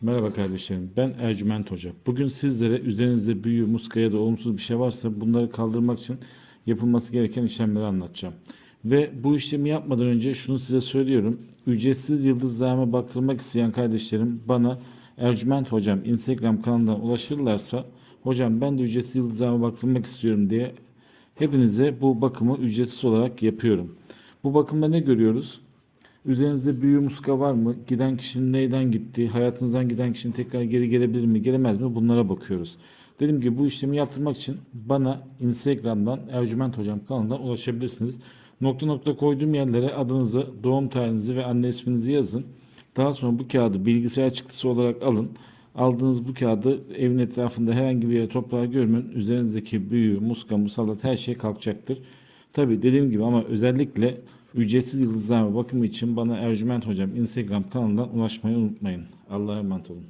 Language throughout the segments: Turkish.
Merhaba kardeşlerim. Ben Ercüment Hoca. Bugün sizlere üzerinizde büyü, muska ya da olumsuz bir şey varsa bunları kaldırmak için yapılması gereken işlemleri anlatacağım. Ve bu işlemi yapmadan önce şunu size söylüyorum. Ücretsiz yıldızlarıma baktırmak isteyen kardeşlerim bana Ercüment Hocam Instagram kanalından ulaşırlarsa hocam ben de ücretsiz yıldızlarıma baktırmak istiyorum diye hepinize bu bakımı ücretsiz olarak yapıyorum. Bu bakımda ne görüyoruz? Üzerinizde büyü muska var mı? Giden kişinin neyden gitti? Hayatınızdan giden kişinin tekrar geri gelebilir mi? Gelemez mi? Bunlara bakıyoruz. Dedim ki bu işlemi yaptırmak için bana Instagram'dan Ercüment Hocam kanalından ulaşabilirsiniz. Nokta nokta koyduğum yerlere adınızı, doğum tarihinizi ve anne isminizi yazın. Daha sonra bu kağıdı bilgisayar çıktısı olarak alın. Aldığınız bu kağıdı evin etrafında herhangi bir yere toprağa gömün. Üzerinizdeki büyü, muska, musallat her şey kalkacaktır. Tabi dediğim gibi ama özellikle ücretsiz yıldızlama bakımı için bana Ercüment Hocam Instagram kanalından ulaşmayı unutmayın. Allah'a emanet olun.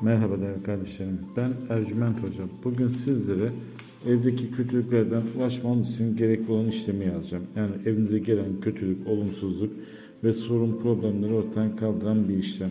Merhaba değerli kardeşlerim. Ben Ercüment Hocam. Bugün sizlere evdeki kötülüklerden ulaşmanız için gerekli olan işlemi yazacağım. Yani evinize gelen kötülük, olumsuzluk ve sorun problemleri ortadan kaldıran bir işlem.